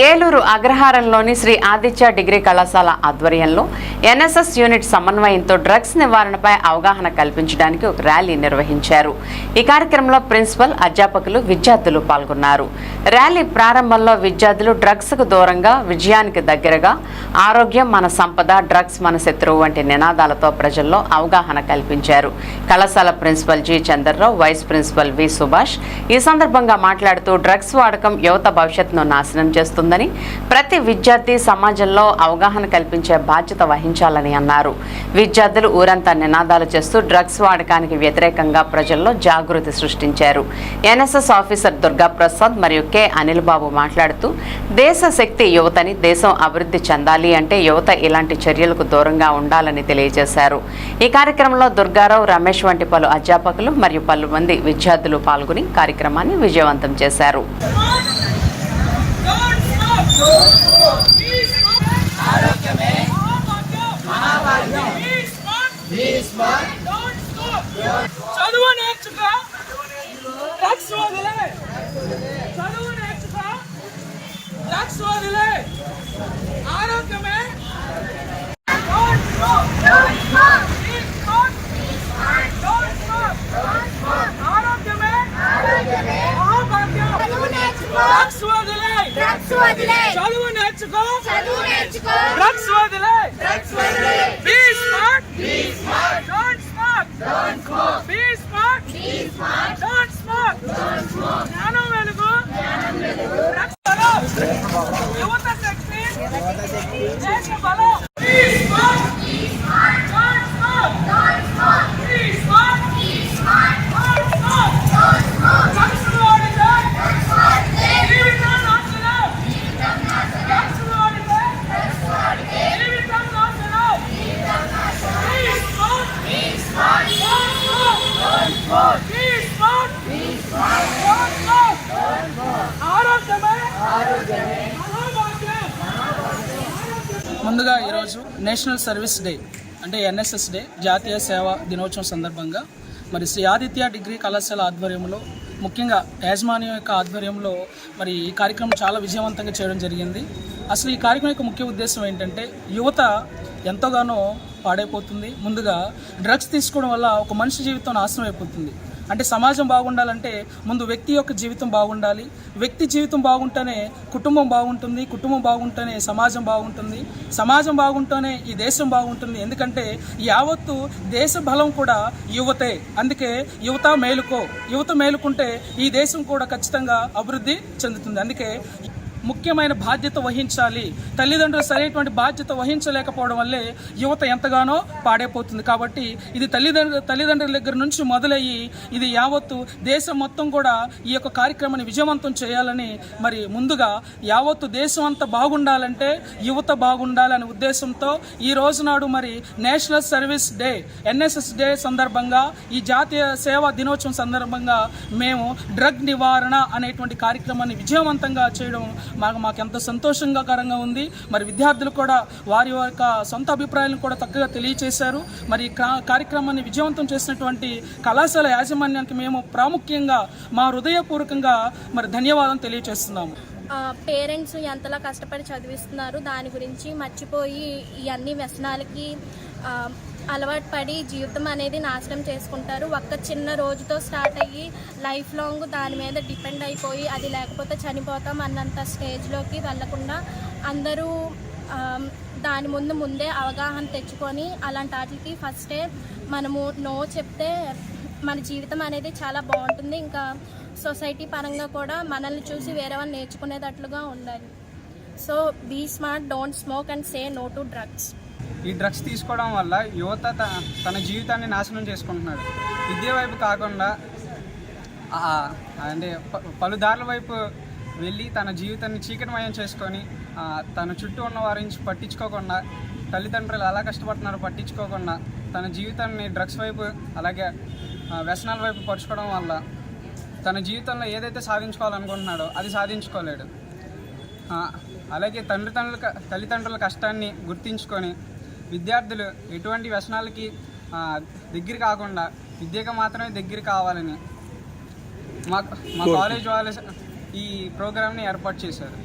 ఏలూరు అగ్రహారంలోని శ్రీ ఆదిత్య డిగ్రీ కళాశాల ఆధ్వర్యంలో ఎన్ఎస్ఎస్ యూనిట్ సమన్వయంతో డ్రగ్స్ నివారణపై అవగాహన కల్పించడానికి ఒక ర్యాలీ నిర్వహించారు. ఈ కార్యక్రమంలో ప్రిన్సిపల్ అధ్యాపకులు విద్యార్థులు పాల్గొన్నారు. ర్యాలీ ప్రారంభంలో విద్యార్థులు డ్రగ్స్కు దూరంగా విజయానికి దగ్గరగా ఆరోగ్యం మన సంపద డ్రగ్స్ మన శత్రువు వంటి నినాదాలతో ప్రజల్లో అవగాహన కల్పించారు. కళాశాల principal G. Chandrarao vice principal V. Subhash ఈ సందర్భంగా మాట్లాడుతూ డ్రగ్స్ వాడకం యువత భవిష్యత్తును నాశనం అవుతుందని ప్రతి విద్యార్థి సమాజంలో అవగాహన కల్పించే బాధ్యత వహించాలని అన్నారు. విద్యార్థులు ఊరంతా నినాదాలు చేస్తూ డ్రగ్స్ వాడకానికి వ్యతిరేకంగా ప్రజల్లో జాగృతి సృష్టించారు. ఎన్ఎస్ఎస్ ఆఫీసర్ దుర్గా ప్రసాద్ మరియు కె. అనిల్ బాబు మాట్లాడుతూ దేశ శక్తి యువతని దేశం అభివృద్ధి చెందాలి అంటే యువత ఇలాంటి చర్యలకు దూరంగా ఉండాలని తెలియజేశారు. ఈ కార్యక్రమంలో దుర్గారావు రమేష్ వంటి పలు అధ్యాపకులు మరియు పలు మంది విద్యార్థులు పాల్గొని కార్యక్రమాన్ని విజయవంతం చేశారు. చదువు నేర్చుకో డ్రగ్స్ వదిలే చదువు నేర్చుకో డ్రగ్స్ వదిలే ఆరోగ్యమే డ్రగ్స్ వదిలే చదువు నేర్చుకో చదువు నేర్చుకో డ్రగ్స్ వదిలే డ్రగ్స్ ముందుగా ఈరోజు నేషనల్ సర్వీస్ డే అంటే ఎన్ఎస్ఎస్ డే జాతీయ సేవా దినోత్సవం సందర్భంగా మరి శ్రీ ఆదిత్య డిగ్రీ కళాశాల ఆధ్వర్యంలో ముఖ్యంగా యాజమాన్యం యొక్క ఆధ్వర్యంలో మరి ఈ కార్యక్రమం చాలా విజయవంతంగా చేయడం జరిగింది. అసలు ఈ కార్యక్రమం యొక్క ముఖ్య ఉద్దేశం ఏంటంటే యువత ఎంతగానో పాడైపోతుంది. ముందుగా డ్రగ్స్ తీసుకోవడం వల్ల ఒక మనిషి జీవితం నాశనం అయిపోతుంది. అంటే సమాజం బాగుండాలంటే ముందు వ్యక్తి యొక్క జీవితం బాగుండాలి. వ్యక్తి జీవితం బాగుంటేనే కుటుంబం బాగుంటుంది కుటుంబం బాగుంటేనే సమాజం బాగుంటుంది. సమాజం బాగుంటేనే ఈ దేశం బాగుంటుంది. ఎందుకంటే యావత్తు దేశ బలం కూడా యువతే. అందుకే యువత మేలుకో. యువత మేలుకుంటే ఈ దేశం కూడా ఖచ్చితంగా అభివృద్ధి చెందుతుంది. అందుకే ముఖ్యమైన బాధ్యత వహించాలి. తల్లిదండ్రులు సరైనటువంటి బాధ్యత వహించలేకపోవడం వల్లే యువత ఎంతగానో పాడైపోతుంది. కాబట్టి ఇది తల్లిదండ్రుల తల్లిదండ్రుల దగ్గర నుంచి మొదలయ్యి ఇది యావత్తు దేశం మొత్తం కూడా ఈ యొక్క కార్యక్రమాన్ని విజయవంతం చేయాలని మరి ముందుగా యావత్తు దేశం అంతా బాగుండాలంటే యువత బాగుండాలనే ఉద్దేశంతో ఈ రోజు నాడు మరి national service day NSS day సందర్భంగా ఈ జాతీయ సేవా దినోత్సవం సందర్భంగా మేము డ్రగ్ నివారణ అనేటువంటి కార్యక్రమాన్ని విజయవంతంగా చేయడం మాకు మాకు ఎంతో సంతోషంగాకరంగా ఉంది. మరి విద్యార్థులు కూడా వారి యొక్క సొంత అభిప్రాయాలను కూడా చక్కగా తెలియచేశారు. మరి కార్యక్రమాన్ని విజయవంతం చేసినటువంటి కళాశాల యాజమాన్యానికి మేము ప్రాముఖ్యంగా మా హృదయపూర్వకంగా మరి ధన్యవాదం తెలియచేస్తున్నాము. పేరెంట్స్ ఎంతలా కష్టపడి చదివిస్తున్నారు దాని గురించి మర్చిపోయి ఇవన్నీ వ్యసనాలకి అలవాటు పడి జీవితం అనేది నాశనం చేసుకుంటారు. ఒక్క చిన్న రోజుతో స్టార్ట్ అయ్యి లైఫ్ లాంగ్ దాని మీద డిపెండ్ అయిపోయి అది లేకపోతే చనిపోతాం అన్నంత స్టేజ్లోకి వెళ్ళకుండా అందరూ దాని ముందు ముందే అవగాహన తెచ్చుకొని అలాంటి వాటికి ఫస్టే మనము నో చెప్తే మన జీవితం అనేది చాలా బాగుంటుంది. ఇంకా సొసైటీ పరంగా కూడా మనల్ని చూసి వేరే వాళ్ళు నేర్చుకునేటట్లుగా ఉండాలి. So be smart don't smoke and say no to drugs ఈ డ్రగ్స్ తీసుకోవడం వల్ల యువత తన జీవితాన్ని నాశనం చేసుకుంటున్నాడు. విద్య వైపు కాకుండా అంటే ప- పలు దారుల వైపు వెళ్ళి తన జీవితాన్ని చీకటిమయం చేసుకొని తన చుట్టూ ఉన్న వారి నుంచి పట్టించుకోకుండా తల్లిదండ్రులు ఎలా కష్టపడుతున్నారో పట్టించుకోకుండా తన జీవితాన్ని డ్రగ్స్ వైపు అలాగే వ్యసనాల వైపు పరుచుకోవడం వల్ల తన జీవితంలో ఏదైతే సాధించుకోవాలనుకుంటున్నాడో అది సాధించుకోలేడు. అలాగే తండ్రిదండ్రుల క- తల్లిదండ్రుల కష్టాన్ని గుర్తించుకొని విద్యార్థులు ఎటువంటి వ్యసనాలకి దగ్గర కాకుండా విద్యకు మాత్రమే దగ్గర కావాలని మా మా కాలేజ్ వాళ్ళు ఈ ప్రోగ్రామ్ని ఏర్పాటు చేశారు.